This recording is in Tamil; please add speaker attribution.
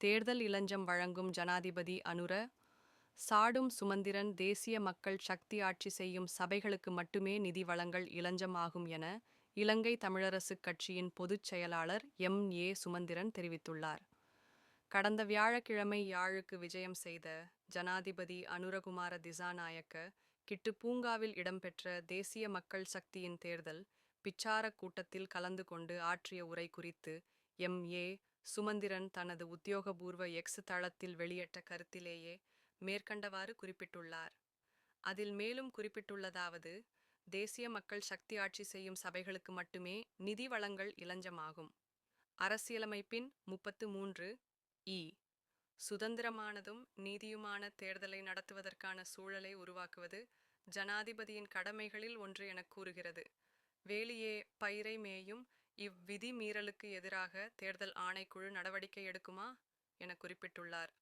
Speaker 1: தேர்தல் இளஞ்சம் வழங்கும் ஜனாதிபதி அனுர சாடும் சுமந்திரன் தேசிய மக்கள் சக்தி ஆட்சி செய்யும் சபைகளுக்கு மட்டுமே நிதி வழங்கல் இளஞ்சம் ஆகும் என இலங்கை தமிழரசுக் கட்சியின் பொதுச் செயலாளர் எம். ஏ. சுமந்திரன் தெரிவித்துள்ளார். கடந்த வியாழக்கிழமை யாழுக்கு விஜயம் செய்த ஜனாதிபதி அனுரகுமார திசாநாயக்க கிட்டு பூங்காவில் இடம்பெற்ற தேசிய மக்கள் சக்தியின் தேர்தல் பிச்சாரக் கூட்டத்தில் கலந்து கொண்டு ஆற்றிய உரை குறித்து எம். ஏ. சுமந்திரன் தனது உத்தியோகபூர்வ எக்ஸ் தளத்தில் வெளியிட்ட கருத்திலேயே மேற்கண்டவாறு குறிப்பிட்டுள்ளார். அதில் மேலும் குறிப்பிட்டுள்ளதாவது தேசிய மக்கள் சக்தி ஆட்சி செய்யும் சபைகளுக்கு மட்டுமே நிதி வளங்கள் இலஞ்சமாகும். அரசியலமைப்பின் முப்பத்து மூன்று இ. சுதந்திரமானதும் நீதியுமான தேர்தலை நடத்துவதற்கான சூழலை உருவாக்குவது ஜனாதிபதியின் கடமைகளில் ஒன்று எனக் கூறுகிறது. வேலியே பயிரை மேயும் இவ்விதி மீறலுக்கு எதிராக தேர்தல் ஆணைக்குழு நடவடிக்கை எடுக்குமா? என குறிப்பிட்டுள்ளார்.